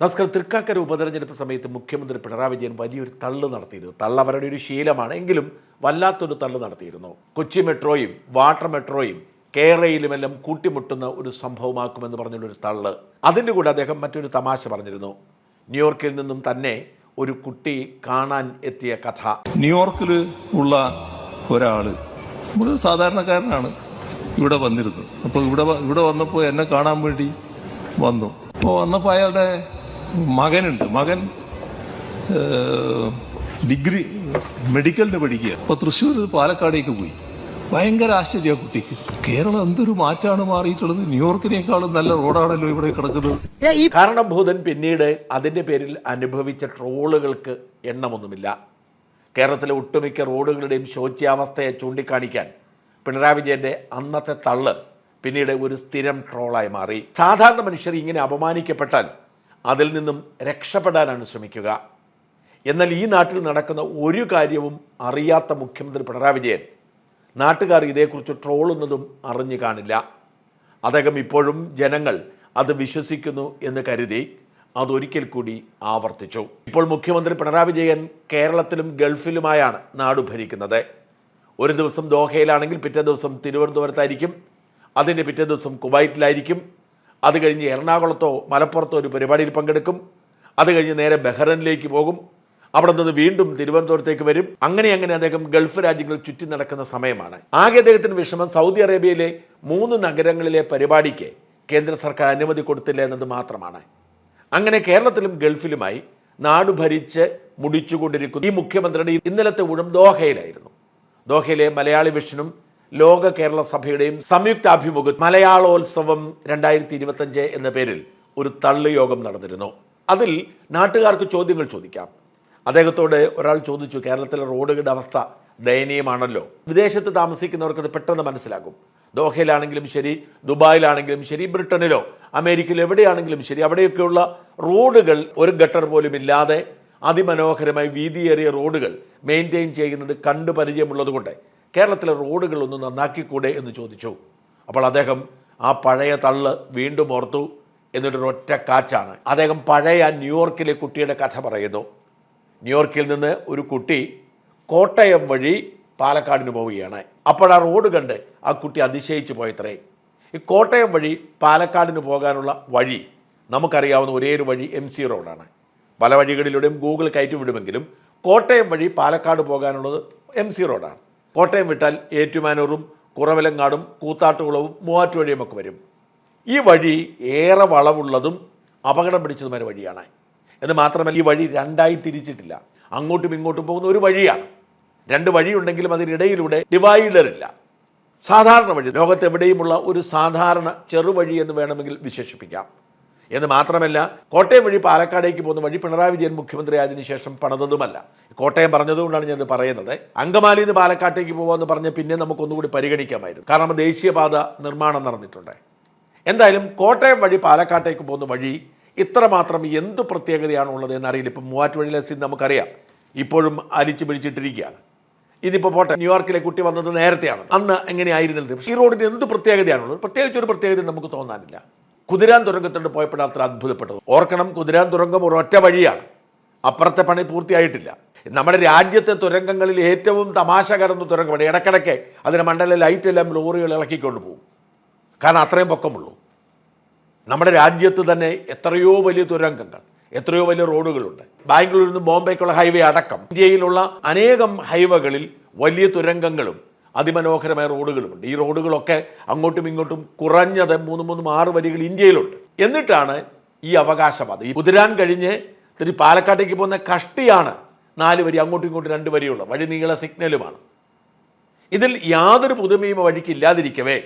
നമസ്കാരം തൃക്കാക്കര ഉപതെരഞ്ഞെടുപ്പ് സമയത്ത് മുഖ്യമന്ത്രി പിണറായി വിജയൻ വലിയൊരു തള്ളു നടത്തിയിരുന്നു. തള്ള അവരുടെ ഒരു ശീലമാണ്. എങ്കിലും വല്ലാത്തൊരു തള്ളു നടത്തിയിരുന്നു. കൊച്ചി മെട്രോയും വാട്ടർ മെട്രോയും കേരളയിലുമെല്ലാം കൂട്ടിമുട്ടുന്ന ഒരു സംഭവമാക്കുമെന്ന് പറഞ്ഞുള്ളൊരു തള്ള്. അതിന്റെ കൂടെ അദ്ദേഹം മറ്റൊരു തമാശ പറഞ്ഞിരുന്നു. ന്യൂയോർക്കിൽ നിന്നും തന്നെ ഒരു കുട്ടി കാണാൻ എത്തിയ കഥ. ന്യൂയോർക്കിൽ ഉള്ള ഒരാൾ ഒരു സാധാരണക്കാരനാണ് ഇവിടെ വന്നിരുന്നത്. അപ്പോൾ ഇവിടെ ഇവിടെ വന്നപ്പോ എന്നെ കാണാൻ വേണ്ടി വന്നു. അപ്പൊ വന്നപ്പോ അയാളുടെ മകനുണ്ട്. മകൻ ഡിഗ്രി മെഡിക്കലിന് പഠിക്കുക. അപ്പൊ തൃശ്ശൂർ പാലക്കാടേക്ക് പോയി. ഭയങ്കര ആശ്ചര്യ കുട്ടിക്ക്. കേരളം എന്തൊരു മാറ്റാണ് മാറിയിട്ടുള്ളത്? ന്യൂയോർക്കിനേക്കാളും നല്ല റോഡാണല്ലോ ഇവിടെ കിടക്കുന്നത്. ഈ കാരണഭൂതൻ പിന്നീട് അതിന്റെ പേരിൽ അനുഭവിച്ച ട്രോളുകൾക്ക് എണ്ണമൊന്നുമില്ല. കേരളത്തിലെ ഒട്ടുമിക്ക റോഡുകളുടെയും ശോച്യാവസ്ഥയെ ചൂണ്ടിക്കാണിക്കാൻ പിണറായി വിജയന്റെ അന്നത്തെ തള്ള് പിന്നീട് ഒരു സ്ഥിരം ട്രോളായി മാറി. സാധാരണ മനുഷ്യർ ഇങ്ങനെ അപമാനിക്കപ്പെട്ടാൽ അതിൽ നിന്നും രക്ഷപ്പെടാനാണ് ശ്രമിക്കുക. എന്നാൽ ഈ നാട്ടിൽ നടക്കുന്ന ഒരു കാര്യവും അറിയാത്ത മുഖ്യമന്ത്രി പിണറായി വിജയൻ. നാട്ടുകാർ ഇതേക്കുറിച്ച് ട്രോളുന്നതും അറിഞ്ഞു കാണില്ല. അദ്ദേഹം ഇപ്പോഴും ജനങ്ങൾ അത് വിശ്വസിക്കുന്നു എന്ന് കരുതി അതൊരിക്കൽ കൂടി ആവർത്തിച്ചു. ഇപ്പോൾ മുഖ്യമന്ത്രി പിണറായി വിജയൻ കേരളത്തിലും ഗൾഫിലുമായാണ് നാട് ഭരിക്കുന്നത്. ഒരു ദിവസം ദോഹയിലാണെങ്കിൽ പിറ്റേ ദിവസം തിരുവനന്തപുരത്തായിരിക്കും. അതിന്റെ പിറ്റേ ദിവസം കുവൈറ്റിലായിരിക്കും. അത് കഴിഞ്ഞ് എറണാകുളത്തോ മലപ്പുറത്തോ ഒരു പരിപാടിയിൽ പങ്കെടുക്കും. അത് കഴിഞ്ഞ് നേരെ ബഹ്റൈനിലേക്ക് പോകും. അവിടെ നിന്ന് വീണ്ടും തിരുവനന്തപുരത്തേക്ക് വരും. അങ്ങനെ അങ്ങനെ അദ്ദേഹം ഗൾഫ് രാജ്യങ്ങളിൽ ചുറ്റി നടക്കുന്ന സമയമാണ്. ആകെ അദ്ദേഹത്തിന് വിഷമം സൗദി അറേബ്യയിലെ മൂന്ന് നഗരങ്ങളിലെ പരിപാടിക്ക് കേന്ദ്ര സർക്കാർ അനുമതി കൊടുത്തില്ല എന്നത് മാത്രമാണ്. അങ്ങനെ കേരളത്തിലും ഗൾഫിലുമായി നാട് ഭരിച്ച് മുടിച്ചുകൊണ്ടിരിക്കുന്ന. ഈ മുഖ്യമന്ത്രിയുടെ ഇന്നലത്തെ ഊഴം ദോഹയിലായിരുന്നു. ദോഹയിലെ മലയാളി വിഷനും ലോക കേരള സഭയുടെയും സംയുക്താഭിമുഖ മലയാളോത്സവം രണ്ടായിരത്തി ഇരുപത്തഞ്ച് എന്ന പേരിൽ ഒരു തള്ളു യോഗം നടന്നിരുന്നു. അതിൽ നാട്ടുകാർക്ക് ചോദ്യങ്ങൾ ചോദിക്കാം. അദ്ദേഹത്തോട് ഒരാൾ ചോദിച്ചു കേരളത്തിലെ റോഡുകളുടെ അവസ്ഥ ദയനീയമാണല്ലോ. വിദേശത്ത് താമസിക്കുന്നവർക്ക് അത് പെട്ടെന്ന് മനസ്സിലാകും. ദോഹയിലാണെങ്കിലും ശരി ദുബായിലാണെങ്കിലും ശരി ബ്രിട്ടനിലോ അമേരിക്കയിലോ എവിടെയാണെങ്കിലും ശരി അവിടെയൊക്കെയുള്ള റോഡുകൾ ഒരു ഗട്ടർ പോലും ഇല്ലാതെ അതിമനോഹരമായി വീതിയേറിയ റോഡുകൾ മെയിന്റെയിൻ ചെയ്യുന്നത് കണ്ടു പരിചയമുള്ളതുകൊണ്ട് കേരളത്തിലെ റോഡുകൾ ഒന്ന് നന്നാക്കിക്കൂടെ എന്ന് ചോദിച്ചു. അപ്പോൾ അദ്ദേഹം ആ പഴയ തള്ള് വീണ്ടും ഓർത്തു എന്നിട്ടൊരു ഒറ്റ കാച്ചാണ്. അദ്ദേഹം പഴയ ന്യൂയോർക്കിലെ കുട്ടിയുടെ കഥ പറയുന്നു. ന്യൂയോർക്കിൽ നിന്ന് ഒരു കുട്ടി കോട്ടയം വഴി പാലക്കാടിന് പോവുകയാണ്. അപ്പോൾ ആ റോഡ് കണ്ട് ആ കുട്ടി അതിശയിച്ച് പോയത്രേ. ഈ കോട്ടയം വഴി പാലക്കാടിന് പോകാനുള്ള വഴി നമുക്കറിയാവുന്ന ഒരേ ഒരു വഴി എം സി റോഡാണ്. പല വഴികളിലൂടെയും ഗൂഗിൾ കയറ്റി വിടുമെങ്കിലും കോട്ടയം വഴി പാലക്കാട് പോകാനുള്ളത് എം സി റോഡാണ്. കോട്ടയം വിട്ടാൽ ഏറ്റുമാനൂറും കുറവിലങ്ങാടും കൂത്താട്ടുകുളവും മൂവാറ്റുവഴിയും ഒക്കെ വരും. ഈ വഴി ഏറെ വളവുള്ളതും അപകടം പിടിച്ചതുമായ വഴിയാണ്. എന്ന് മാത്രമല്ല ഈ വഴി രണ്ടായി തിരിച്ചിട്ടില്ല. അങ്ങോട്ടും ഇങ്ങോട്ടും പോകുന്ന ഒരു വഴിയാണ്. രണ്ട് വഴിയുണ്ടെങ്കിലും അതിനിടയിലൂടെ ഡിവൈഡർ ഇല്ല. സാധാരണ വഴി ലോകത്തെവിടെയുമുള്ള ഒരു സാധാരണ ചെറുവഴി എന്ന് വേണമെങ്കിൽ വിശേഷിപ്പിക്കാം. എന്ന് മാത്രമല്ല കോട്ടയം വഴി പാലക്കാടേക്ക് പോകുന്ന വഴി പിണറായി വിജയൻ മുഖ്യമന്ത്രി ആയതിനു ശേഷം പണിതതുമല്ല. കോട്ടയം പറഞ്ഞതുകൊണ്ടാണ് ഞാനത് പറയുന്നത്. അങ്കമാലി നിന്ന് പാലക്കാട്ടേക്ക് പോകാമെന്ന് പറഞ്ഞ് പിന്നെ നമുക്കൊന്നുകൂടി പരിഗണിക്കാമായിരുന്നു. കാരണം ദേശീയപാത നിർമ്മാണം നടന്നിട്ടുണ്ട്. എന്തായാലും കോട്ടയം വഴി പാലക്കാട്ടേക്ക് പോകുന്ന വഴി ഇത്രമാത്രം എന്ത് പ്രത്യേകതയാണ് ഉള്ളത് എന്നറിയില്ല ഇപ്പം മൂവാറ്റുപുഴയിലെ സ്ഥിതി നമുക്കറിയാം. ഇപ്പോഴും അലിച്ചു പിടിച്ചിട്ടിരിക്കുകയാണ്. ഇതിപ്പോൾ പോട്ടെ ന്യൂയോർക്കിലെ കുട്ടി വന്നത് നേരത്തെയാണ്. അന്ന് എങ്ങനെയായിരുന്നില്ല. പക്ഷേ ഈ റോഡിന് എന്ത് പ്രത്യേകതയാണുള്ളത് പ്രത്യേകിച്ച് ഒരു പ്രത്യേകത നമുക്ക് തോന്നാനില്ല. കുതിരാൻ തുരങ്കത്തോട് പോയപ്പോഴാണ് അത്ര അത്ഭുതപ്പെട്ടത്. ഓർക്കണം കുതിരാൻ തുരങ്കം ഒറ്റ വഴിയാണ്. അപ്പുറത്തെ പണി പൂർത്തിയായിട്ടില്ല. നമ്മുടെ രാജ്യത്തെ തുരങ്കങ്ങളിൽ ഏറ്റവും തമാശ കറന്ന തുരങ്കമാണ് ഇടക്കിടയ്ക്ക് അതിന് മണ്ഡല ലൈറ്റ് എല്ലാം ലോറികൾ ഇളക്കിക്കൊണ്ട് പോകും. കാരണം അത്രയും പൊക്കമുള്ളൂ. നമ്മുടെ രാജ്യത്ത് തന്നെ എത്രയോ വലിയ തുരങ്കങ്ങൾ എത്രയോ വലിയ റോഡുകളുണ്ട്. ബാംഗ്ലൂരിൽ നിന്ന് ബോംബെക്കുള്ള ഹൈവേ അടക്കം ഇന്ത്യയിലുള്ള അനേകം ഹൈവേകളിൽ വലിയ തുരങ്കങ്ങളും അതിമനോഹരമായ റോഡുകളുമുണ്ട്. ഈ റോഡുകളൊക്കെ അങ്ങോട്ടും ഇങ്ങോട്ടും കുറഞ്ഞത് മൂന്ന് മൂന്ന് ആറ് വരികൾ ഇന്ത്യയിലുണ്ട്. എന്നിട്ടാണ് ഈ അവകാശവാദം. ഈ കുതിരാൻ കഴിഞ്ഞ് തിരി പാലക്കാട്ടേക്ക് പോകുന്ന കഷ്ടിയാണ് നാല് വരി അങ്ങോട്ടും ഇങ്ങോട്ടും രണ്ട് വരിയുള്ള വഴി നീള സിഗ്നലുമാണ്. ഇതിൽ യാതൊരു പുതുമയും വഴിക്ക് ഇല്ലാതിരിക്കവേ.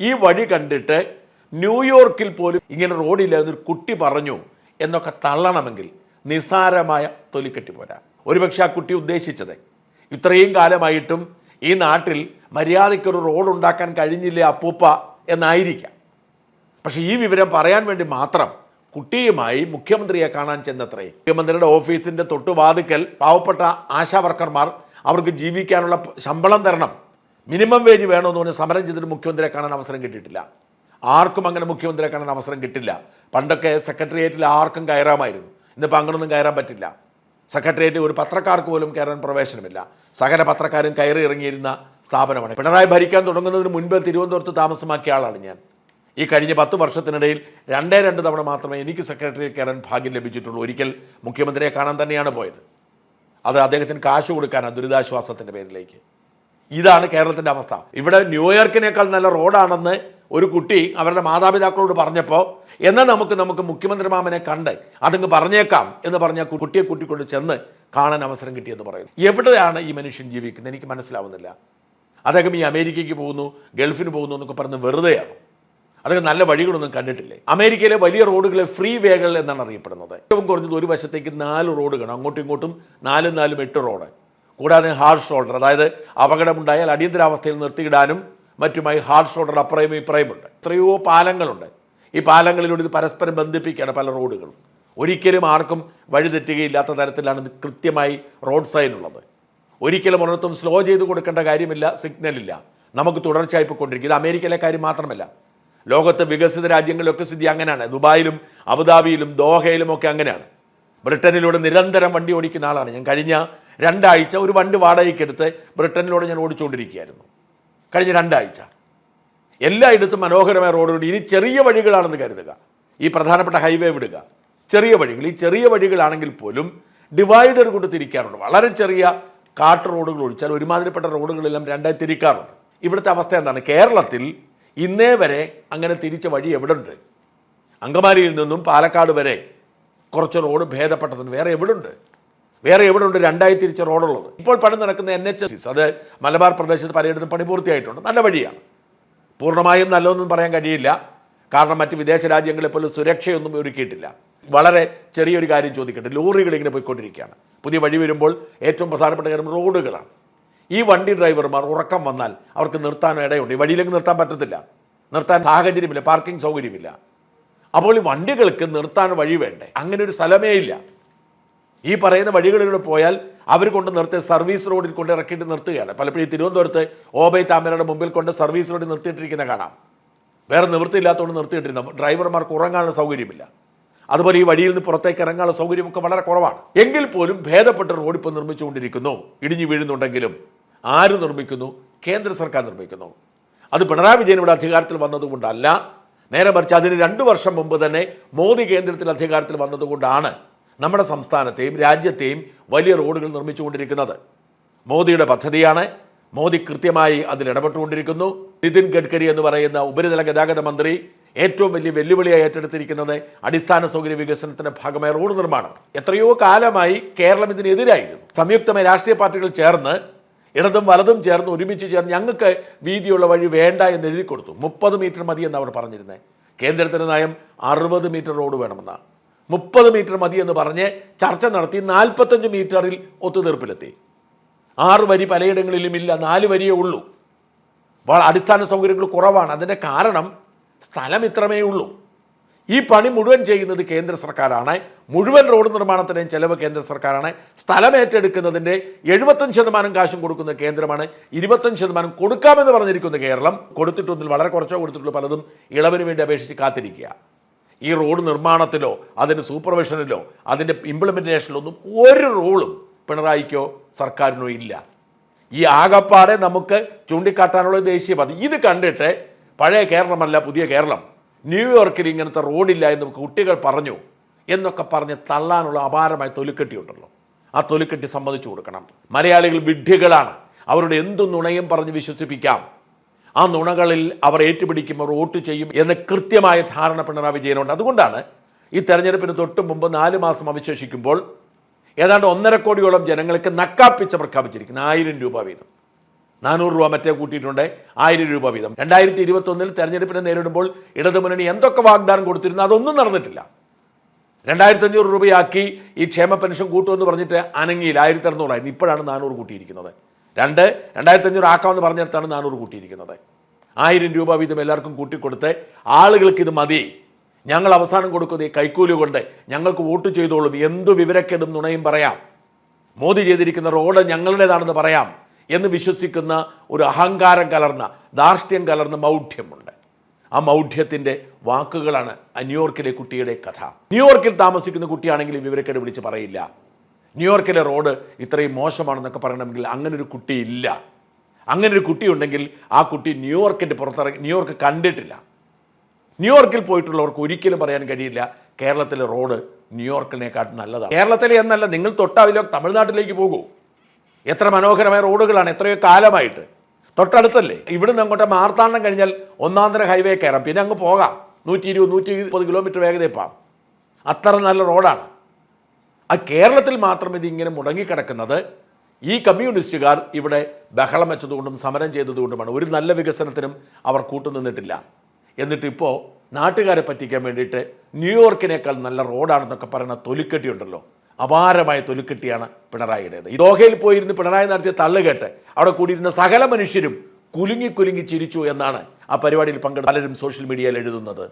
ഈ വഴി കണ്ടിട്ട് ന്യൂയോർക്കിൽ പോലും ഇങ്ങനെ റോഡില്ല എന്നൊരു കുട്ടി പറഞ്ഞു എന്നൊക്കെ തള്ളണമെങ്കിൽ നിസാരമായ തൊലിക്കെട്ടി പോരാ. ഒരുപക്ഷെ ആ കുട്ടി ഉദ്ദേശിച്ചത് ഇത്രയും കാലമായിട്ടും ഈ നാട്ടിൽ മര്യാദയ്ക്കൊരു റോഡ് ഉണ്ടാക്കാൻ കഴിഞ്ഞില്ലേ അപ്പൂപ്പ എന്നായിരിക്കാം. പക്ഷെ ഈ വിവരം പറയാൻ വേണ്ടി മാത്രം കുട്ടിയുമായി മുഖ്യമന്ത്രിയെ കാണാൻ ചെന്നത്രേ. മുഖ്യമന്ത്രിയുടെ ഓഫീസിന്റെ തൊട്ടുവാതുക്കൽ പാവപ്പെട്ട ആശാ വർക്കർമാർ അവർക്ക് ജീവിക്കാനുള്ള ശമ്പളം തരണം. മിനിമം വേജ് വേണമെന്ന് പറഞ്ഞ് സമരം ചെയ്തിട്ട് മുഖ്യമന്ത്രിയെ കാണാൻ അവസരം കിട്ടിയിട്ടില്ല. ആർക്കും അങ്ങനെ മുഖ്യമന്ത്രിയെ കാണാൻ അവസരം കിട്ടില്ല. പണ്ടൊക്കെ സെക്രട്ടേറിയറ്റിൽ ആർക്കും കയറാമായിരുന്നു. ഇന്നിപ്പോൾ അങ്ങനൊന്നും കയറാൻ പറ്റില്ല. സെക്രട്ടേറിയറ്റ് ഒരു പത്രക്കാർക്ക് പോലും കയറാൻ പ്രവേശനമില്ല. സകല പത്രക്കാരും കയറി ഇറങ്ങിയിരുന്ന സ്ഥാപനമാണ്. പിണറായി ഭരിക്കാൻ തുടങ്ങുന്നതിന് മുൻപ് തിരുവനന്തപുരത്ത് താമസമാക്കിയ ആളാണ് ഞാൻ. ഈ കഴിഞ്ഞ പത്ത് വർഷത്തിനിടയിൽ രണ്ടേ രണ്ട് തവണ മാത്രമേ എനിക്ക് സെക്രട്ടറി കയറാൻ ഭാഗ്യം ലഭിച്ചിട്ടുള്ളൂ. ഒരിക്കൽ മുഖ്യമന്ത്രിയെ കാണാൻ തന്നെയാണ് പോയത്. അത് അദ്ദേഹത്തിന് കാശ് കൊടുക്കാനാണ് ദുരിതാശ്വാസത്തിന്റെ പേരിലേക്ക്. ഇതാണ് കേരളത്തിന്റെ അവസ്ഥ. ഇവിടെ ന്യൂയോർക്കിനേക്കാൾ നല്ല റോഡാണെന്ന് ഒരു കുട്ടി അവരുടെ മാതാപിതാക്കളോട് പറഞ്ഞപ്പോൾ എന്നാൽ നമുക്ക് നമുക്ക് മുഖ്യമന്ത്രി മാമനെ കണ്ട് അതങ്ങ് പറഞ്ഞേക്കാം എന്ന് പറഞ്ഞ കുട്ടിയെ കൂട്ടിക്കൊണ്ട് ചെന്ന് കാണാൻ അവസരം കിട്ടിയെന്ന് പറയുന്നു. എവിടെയാണ് ഈ മനുഷ്യൻ ജീവിക്കുന്നത്? എനിക്ക് മനസ്സിലാവുന്നില്ല. അദ്ദേഹം ഈ അമേരിക്കയ്ക്ക് പോകുന്നു ഗൾഫിന് പോകുന്നു എന്നൊക്കെ പറഞ്ഞ് വെറുതെയാണ്. അദ്ദേഹം നല്ല വഴികളൊന്നും കണ്ടിട്ടില്ലേ? അമേരിക്കയിലെ വലിയ റോഡുകളെ ഫ്രീ വേകൾ എന്നാണ് അറിയപ്പെടുന്നത്. ഏറ്റവും കുറഞ്ഞത് ഒരു വശത്തേക്ക് നാല് റോഡുകൾ അങ്ങോട്ടും ഇങ്ങോട്ടും നാലും നാലും എട്ട് റോഡ്. കൂടാതെ ഹാർഡ് ഷോൾഡർ അതായത് അപകടമുണ്ടായാൽ അടിയന്തരാവസ്ഥയിൽ നിർത്തിയിടാനും മറ്റുമായി ഹാർഡ് ഷോൾഡർ അപ്പുറയും ഇപ്പുറയുമുണ്ട് എത്രയോ പാലങ്ങളുണ്ട്. ഈ പാലങ്ങളിലൂടെ ഇത് പരസ്പരം ബന്ധിപ്പിക്കുകയാണ് പല റോഡുകളും. ഒരിക്കലും ആർക്കും വഴിതെറ്റുകയില്ലാത്ത തരത്തിലാണ് കൃത്യമായി റോഡ് സൈൻ ഉള്ളത്. ഒരിക്കലും ഒരിടത്തും സ്ലോ ചെയ്ത് കൊടുക്കേണ്ട കാര്യമില്ല സിഗ്നലില്ല നമുക്ക് തുടർച്ചയായി പോയിക്കൊണ്ടിരിക്കും ഇത് അമേരിക്കയിലെ കാര്യം മാത്രമല്ല. ലോകത്ത് വികസിത രാജ്യങ്ങളിലൊക്കെ സ്ഥിതി അങ്ങനെയാണ്. ദുബായിലും അബുദാബിയിലും ദോഹയിലും ഒക്കെ അങ്ങനെയാണ്. ബ്രിട്ടനിലൂടെ നിരന്തരം വണ്ടി ഓടിക്കുന്ന ആളാണ്. ഞാൻ കഴിഞ്ഞ രണ്ടാഴ്ച ഒരു വണ്ടി വാടകയ്ക്കെടുത്ത് ബ്രിട്ടനിലൂടെ ഞാൻ ഓടിച്ചുകൊണ്ടിരിക്കുകയായിരുന്നു. കഴിഞ്ഞ രണ്ടാഴ്ച. എല്ലായിടത്തും മനോഹരമായ റോഡുകൾ ഇനി ചെറിയ വഴികളാണെന്ന് കരുതുക. ഈ പ്രധാനപ്പെട്ട ഹൈവേ വിടുക. ചെറിയ വഴികൾ. ഈ ചെറിയ വഴികളാണെങ്കിൽ പോലും ഡിവൈഡർ കൊണ്ട് തിരിക്കാറുണ്ട്. വളരെ ചെറിയ കാട്ട് റോഡുകൾ ഒഴിച്ചാൽ ഒരുമാതിരിപ്പെട്ട റോഡുകളെല്ലാം രണ്ടായി തിരിക്കാറുണ്ട്. ഇവിടുത്തെ അവസ്ഥ എന്താണ്? കേരളത്തിൽ ഇന്നേ വരെ അങ്ങനെ തിരിച്ച വഴി എവിടെ ഉണ്ട് അങ്കമാലിയിൽ നിന്നും പാലക്കാട് വരെ കുറച്ച് റോഡ് ഭേദപ്പെട്ടതുണ്ട്. വേറെ എവിടെ ഉണ്ട് വേറെ എവിടെ ഉണ്ട് രണ്ടായി തിരിച്ച റോഡുള്ളത്? ഇപ്പോൾ പണി നടക്കുന്ന എൻ എച്ച് എസ് അത് മലബാർ പ്രദേശത്ത് പലയിടത്തും പണി പൂർത്തിയായിട്ടുണ്ട്. നല്ല വഴിയാണ്. പൂർണമായും നല്ലതൊന്നും പറയാൻ കഴിയില്ല. കാരണം മറ്റ് വിദേശ രാജ്യങ്ങളെ പോലെ സുരക്ഷയൊന്നും ഒരുക്കിയിട്ടില്ല. വളരെ ചെറിയൊരു കാര്യം ചോദിക്കട്ടെ. ലോറികൾ ഇങ്ങനെ പോയിക്കൊണ്ടിരിക്കുകയാണ്. പുതിയ വഴി വരുമ്പോൾ ഏറ്റവും പ്രധാനപ്പെട്ട കാര്യം റോഡുകളാണ്. ഈ വണ്ടി ഡ്രൈവർമാർ ഉറക്കം വന്നാൽ അവർക്ക് നിർത്താൻ ഇടയുണ്ട്. ഈ വഴിയിലേക്ക് നിർത്താൻ പറ്റത്തില്ല. നിർത്താൻ സാഹചര്യമില്ല. പാർക്കിംഗ് സൗകര്യമില്ല. അപ്പോൾ ഈ വണ്ടികൾക്ക് നിർത്താൻ വഴി വേണ്ടേ? അങ്ങനെ ഒരു സ്ഥലമേ ഇല്ല. ഈ പറയുന്ന വഴികളിലൂടെ പോയാൽ അവർ കൊണ്ട് നിർത്തി സർവീസ് റോഡിൽ കൊണ്ട് ഇറക്കിയിട്ട് നിർത്തുകയാണ്. പലപ്പോഴും തിരുവനന്തപുരത്ത് ഓബൈ താമരയുടെ മുമ്പിൽ കൊണ്ട് സർവീസ് റോഡിൽ നിർത്തിയിട്ടിരിക്കുന്ന കാണാം. വേറെ നിവൃത്തിയില്ലാത്തതുകൊണ്ട് നിർത്തിയിട്ടിരുന്ന ഡ്രൈവർമാർക്ക് ഉറങ്ങാനുള്ള സൗകര്യമില്ല. അതുപോലെ ഈ വഴിയിൽ നിന്ന് പുറത്തേക്ക് ഇറങ്ങാനുള്ള സൗകര്യമൊക്കെ വളരെ കുറവാണ്. എങ്കിൽ പോലും ഭേദപ്പെട്ട റോഡ് ഇപ്പോൾ നിർമ്മിച്ചുകൊണ്ടിരിക്കുന്നു. ഇടിഞ്ഞു വീഴുന്നുണ്ടെങ്കിലും ആര് നിർമ്മിക്കുന്നു? കേന്ദ്ര സർക്കാർ നിർമ്മിക്കുന്നു. അത് പിണറായി വിജയൻ ഇവിടെ അധികാരത്തിൽ വന്നതുകൊണ്ടല്ല. നേരെ മറിച്ച് അതിന് രണ്ട് വർഷം മുമ്പ് തന്നെ മോദി കേന്ദ്രത്തിൽ അധികാരത്തിൽ വന്നതുകൊണ്ടാണ് നമ്മുടെ സംസ്ഥാനത്തെയും രാജ്യത്തെയും വലിയ റോഡുകൾ നിർമ്മിച്ചുകൊണ്ടിരിക്കുന്നത്. മോദിയുടെ പദ്ധതിയാണ്. മോദി കൃത്യമായി അതിൽ ഇടപെട്ടുകൊണ്ടിരിക്കുന്നു. നിതിൻ ഗഡ്കരി എന്ന് പറയുന്ന ഉപരിതല ഗതാഗത മന്ത്രി ഏറ്റവും വലിയ വെല്ലുവിളിയായി ഏറ്റെടുത്തിരിക്കുന്നത് അടിസ്ഥാന സൗകര്യ വികസനത്തിന്റെ ഭാഗമായ റോഡ് നിർമ്മാണം. എത്രയോ കാലമായി കേരളം ഇതിനെതിരായിരുന്നു. സംയുക്തമായ രാഷ്ട്രീയ പാർട്ടികൾ ചേർന്ന് ഇടതും വലതും ചേർന്ന് ഒരുമിച്ച് ചേർന്ന് ഞങ്ങൾക്ക് വീതിയുള്ള വഴി വേണ്ട എന്ന് എഴുതി കൊടുത്തു. മുപ്പത് മീറ്റർ മതി എന്ന് അവർ പറഞ്ഞിരുന്നത്. കേന്ദ്രത്തിന്റെ നയം അറുപത് മീറ്റർ റോഡ് വേണമെന്നാണ്. മുപ്പത് മീറ്റർ മതി എന്ന് പറഞ്ഞ് ചർച്ച നടത്തി നാൽപ്പത്തഞ്ച് മീറ്ററിൽ ഒത്തുതീർപ്പിലെത്തി. ആറ് വരി പലയിടങ്ങളിലും ഇല്ല നാല് വരിയേ ഉള്ളൂ. അടിസ്ഥാന സൗകര്യങ്ങൾ കുറവാണ്. അതിന്റെ കാരണം സ്ഥലം ഇത്രമേ ഉള്ളൂ. ഈ പണി മുഴുവൻ ചെയ്യുന്നത് കേന്ദ്ര സർക്കാരാണ്. മുഴുവൻ റോഡ് നിർമ്മാണത്തിന്റെയും ചെലവ് കേന്ദ്ര സർക്കാരാണ്. സ്ഥലം ഏറ്റെടുക്കുന്നതിന്റെ എഴുപത്തഞ്ച് ശതമാനം കാശും കൊടുക്കുന്ന കേന്ദ്രമാണ്. ഇരുപത്തഞ്ച് ശതമാനം കൊടുക്കാമെന്ന് പറഞ്ഞിരിക്കുന്ന കേരളം. കൊടുത്തിട്ടൊന്നിൽ വളരെ കുറച്ചോ കൊടുത്തിട്ടുള്ളൂ. പലതും ഇളവിന് വേണ്ടി അപേക്ഷിച്ച് കാത്തിരിക്കുക. ഈ റോഡ് നിർമ്മാണത്തിലോ അതിന്റെ സൂപ്പർവിഷനിലോ അതിന്റെ ഇംപ്ലിമെന്റേഷനിലോ ഒന്നും ഒരു റോളും പിണറായിക്കോ സർക്കാരിനോ ഇല്ല. ഈ ആകപ്പാടെ നമുക്ക് ചൂണ്ടിക്കാട്ടാനുള്ള ദേശീയ പദ്ധതി ഇത് കണ്ടിട്ട് പഴയ കേരളമല്ല പുതിയ കേരളം. ന്യൂയോർക്കിൽ ഇങ്ങനത്തെ റോഡില്ല എന്ന് കുട്ടികൾ പറഞ്ഞു എന്നൊക്കെ പറഞ്ഞ് തള്ളാനുള്ള അപാരമായ തൊലിക്കെട്ടിയുണ്ടല്ലോ. ആ തൊലിക്കെട്ടി സമ്മതിച്ചു കൊടുക്കണം. മലയാളികൾ വിഡ്ഢികളാണ്. അവരുടെ എന്തു നുണയും പറഞ്ഞ് വിശ്വസിപ്പിക്കാം. ആ നുണകളിൽ അവർ ഏറ്റുപിടിക്കുമ്പോൾ വോട്ട് ചെയ്യും എന്ന കൃത്യമായ ധാരണ പിണറായി വിജയനുണ്ട്. അതുകൊണ്ടാണ് ഈ തെരഞ്ഞെടുപ്പിന് തൊട്ട് മുമ്പ് നാല് മാസം അവശേഷിക്കുമ്പോൾ ഏതാണ്ട് ഒന്നര കോടിയോളം ജനങ്ങൾക്ക് നക്കാപ്പിച്ച പ്രഖ്യാപിച്ചിരിക്കുന്നു. ആയിരം രൂപ വീതം. നാനൂറ് രൂപ മറ്റേ കൂട്ടിയിട്ടുണ്ട്. ആയിരം രൂപ വീതം. രണ്ടായിരത്തി ഇരുപത്തി ഒന്നിൽ തെരഞ്ഞെടുപ്പിനെ നേരിടുമ്പോൾ ഇടതുമുന്നണി എന്തൊക്കെ വാഗ്ദാനം കൊടുത്തിരുന്നു അതൊന്നും നടന്നിട്ടില്ല. രണ്ടായിരത്തി അഞ്ഞൂറ് രൂപയാക്കി ഈ ക്ഷേമ പെൻഷൻ കൂട്ടുമെന്ന് പറഞ്ഞിട്ട് അനങ്ങിയിൽ ആയിരത്തി അറുന്നൂറായിരുന്നു. ഇപ്പോഴാണ് നാനൂറ് കൂട്ടിയിരിക്കുന്നത്. രണ്ട് രണ്ടായിരത്തി അഞ്ഞൂറ് ആക്കാമെന്ന് പറഞ്ഞിടത്താണ് നാനൂറ് കൂട്ടിയിരിക്കുന്നത്. ആയിരം രൂപ വീതം എല്ലാവർക്കും കൂട്ടിക്കൊടുത്ത് ആളുകൾക്ക് ഇത് മതി. ഞങ്ങൾ അവസാനം കൊടുക്കുന്ന ഈ കൈക്കൂലി കൊണ്ട് ഞങ്ങൾക്ക് വോട്ട് ചെയ്തോളും. എന്തു വിവരക്കേടും നുണയും പറയാം. മോദി ചെയ്തിരിക്കുന്ന റോഡ് ഞങ്ങളുടേതാണെന്ന് പറയാം എന്ന് വിശ്വസിക്കുന്ന ഒരു അഹങ്കാരം കലർന്ന ധാർഷ്ട്യം കലർന്ന മൗഢ്യമുണ്ട്. ആ മൗഢ്യത്തിന്റെ വാക്കുകളാണ് ന്യൂയോർക്കിലെ കുട്ടിയുടെ കഥ. ന്യൂയോർക്കിൽ താമസിക്കുന്ന കുട്ടിയാണെങ്കിൽ വിവരക്കേട് വിളിച്ച് പറയില്ല. ന്യൂയോർക്കിലെ റോഡ് ഇത്രയും മോശമാണെന്നൊക്കെ പറയണമെങ്കിൽ അങ്ങനെ ഒരു കുട്ടി ഇല്ല. അങ്ങനെ ഒരു കുട്ടി ഉണ്ടെങ്കിൽ ആ കുട്ടി ന്യൂയോർക്കിന്റെ പുറത്തിറങ്ങി ന്യൂയോർക്ക് കണ്ടിട്ടില്ല. ന്യൂയോർക്കിൽ പോയിട്ടുള്ളവർക്ക് ഒരിക്കലും പറയാൻ കഴിയില്ല കേരളത്തിലെ റോഡ് ന്യൂയോർക്കിനെക്കാട്ടും നല്ലതാണ്. കേരളത്തിലെ എന്നല്ല നിങ്ങൾ തൊട്ടാവിലോ തമിഴ്നാട്ടിലേക്ക് പോകൂ. എത്ര മനോഹരമായ റോഡുകളാണ് എത്രയോ കാലമായിട്ട്. തൊട്ടടുത്തല്ലേ? ഇവിടുന്ന് അങ്ങോട്ട് മാർത്താണ്ഡം കഴിഞ്ഞാൽ ഒന്നാന്തര ഹൈവേ കയറാം പിന്നെ അങ്ങ് പോകാം. നൂറ്റി ഇരുപത് നൂറ്റി ഇരുപത് കിലോമീറ്റർ വേഗതയിൽ പോകാം. അത്ര നല്ല റോഡാണ്. ആ കേരളത്തിൽ മാത്രം ഇതിങ്ങനെ മുടങ്ങിക്കിടക്കുന്നത് ഈ കമ്മ്യൂണിസ്റ്റുകാർ ഇവിടെ ബഹളം വെച്ചതുകൊണ്ടും സമരം ചെയ്തതുകൊണ്ടുമാണ്. ഒരു നല്ല വികസനത്തിനും അവർ കൂട്ടുനിന്നിട്ടില്ല. എന്നിട്ട് ഇപ്പോൾ നാട്ടുകാരെ പറ്റിക്കാൻ വേണ്ടിയിട്ട് ന്യൂയോർക്കിനേക്കാൾ നല്ല റോഡാണെന്നൊക്കെ പറയുന്ന തൊലിക്കെട്ടിയുണ്ടല്ലോ. അപാരമായ തൊലിക്കെട്ടിയാണ് പിണറായിയുടേത്. ഈ ദോഹയിൽ പോയിരുന്ന് പിണറായി നടത്തിയ തള്ളുകേട്ട് അവിടെ കൂടിയിരുന്ന സകല മനുഷ്യരും കുലുങ്ങി കുലുങ്ങി ചിരിച്ചു എന്നാണ് ആ പരിപാടിയിൽ പങ്കെടുത്ത പലരും സോഷ്യൽ മീഡിയയിൽ എഴുതുന്നത്.